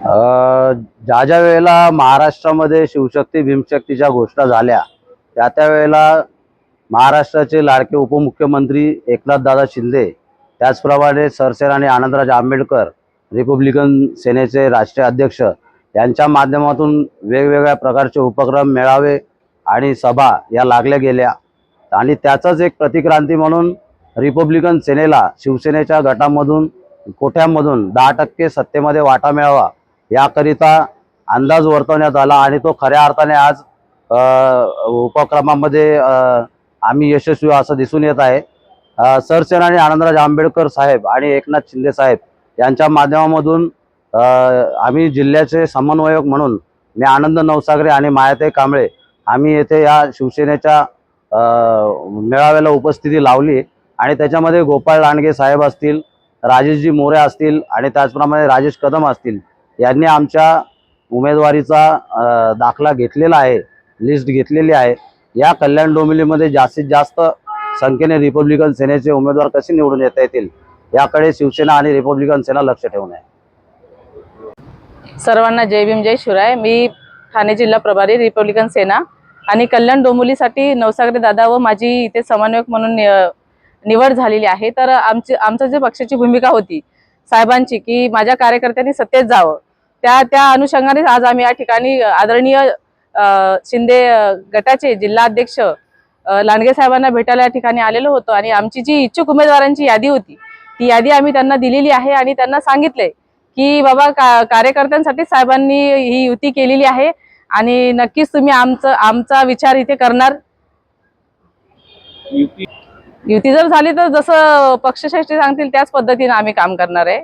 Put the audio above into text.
ज्या ज्या वेळेला महाराष्ट्रामध्ये शिवशक्ती भीमशक्तीच्या घोषणा झाल्या त्या त्या वेळेला महाराष्ट्राचे लाडके उपमुख्यमंत्री एकनाथदादा शिंदे त्याचप्रमाणे सरसेनानी आनंदराज आंबेडकर रिपब्लिकन सेनेचे राष्ट्रीय अध्यक्ष यांच्या माध्यमातून वेगवेगळ्या प्रकारचे उपक्रम मेळावे आणि सभा या लागल्या गेल्या. आणि त्याचंच एक प्रतिक्रांती म्हणून रिपब्लिकन सेनेला शिवसेनेच्या गटामधून कोठ्यामधून दहा टक्के सत्तेमध्ये वाटा मिळावा याकरिता अंदाज वर्तवण्यात आला आणि तो खऱ्या अर्थाने आज उपक्रमामध्ये आम्ही यशस्वी असं दिसून येत आहे. सरसेना आणि आनंदराज आंबेडकर साहेब आणि एकनाथ शिंदे साहेब यांच्या माध्यमामधून आम्ही जिल्ह्याचे समन्वयक म्हणून मी आनंद नवसागरे आणि मायाते कांबळे आम्ही येथे या शिवसेनेच्या मेळाव्याला उपस्थिती लावली आणि त्याच्यामध्ये गोपाळ लांडगे साहेब असतील राजेशजी मोरे असतील आणि त्याचप्रमाणे राजेश कदम असतील. यांनी आमच्या उमेदवारीचा दाखला घेतलेला आहे लिस्ट घेतलेली आहे. या कल्याण डोंबिवलीमध्ये जास्तीत जास्त संख्येने रिपब्लिकन सेनेचे उमेदवार कसे निवडून येता येतील याकडे शिवसेना आणि रिपब्लिकन सेना लक्ष ठेवून आहे. सर्वांना जय भीम जय शिवराय. मी ठाणे जिल्हा प्रभारी रिपब्लिकन सेना. आणि कल्याण डोंबिवलीसाठी नवसागरे दादा व माझी इथे समन्वयक म्हणून नि- निवड झालेली आहे. तर आमची आमचं जे पक्षाची भूमिका होती साहेबांची की माझ्या कार्यकर्त्यांनी सत्तेत जावं. त्या त्या अनुषंगाने आज आम्ही या ठिकाणी आदरणीय शिंदे गटाचे जिल्हाध्यक्ष लांडगे साहेबांना भेटायला या ठिकाणी आलेलो होतो आणि आमची जी इच्छुक उमेदवारांची यादी होती ती यादी आम्ही त्यांना दिलेली आहे आणि त्यांना सांगितलंय की बाबा का कार्यकर्त्यांसाठी साहेबांनी ही युती केलेली आहे आणि नक्कीच तुम्ही आमचं आमचा विचार इथे करणार. युती जर झाली तर जसं पक्षश्रेष्ठी सांगतील त्याच पद्धतीने आम्ही काम करणार आहे.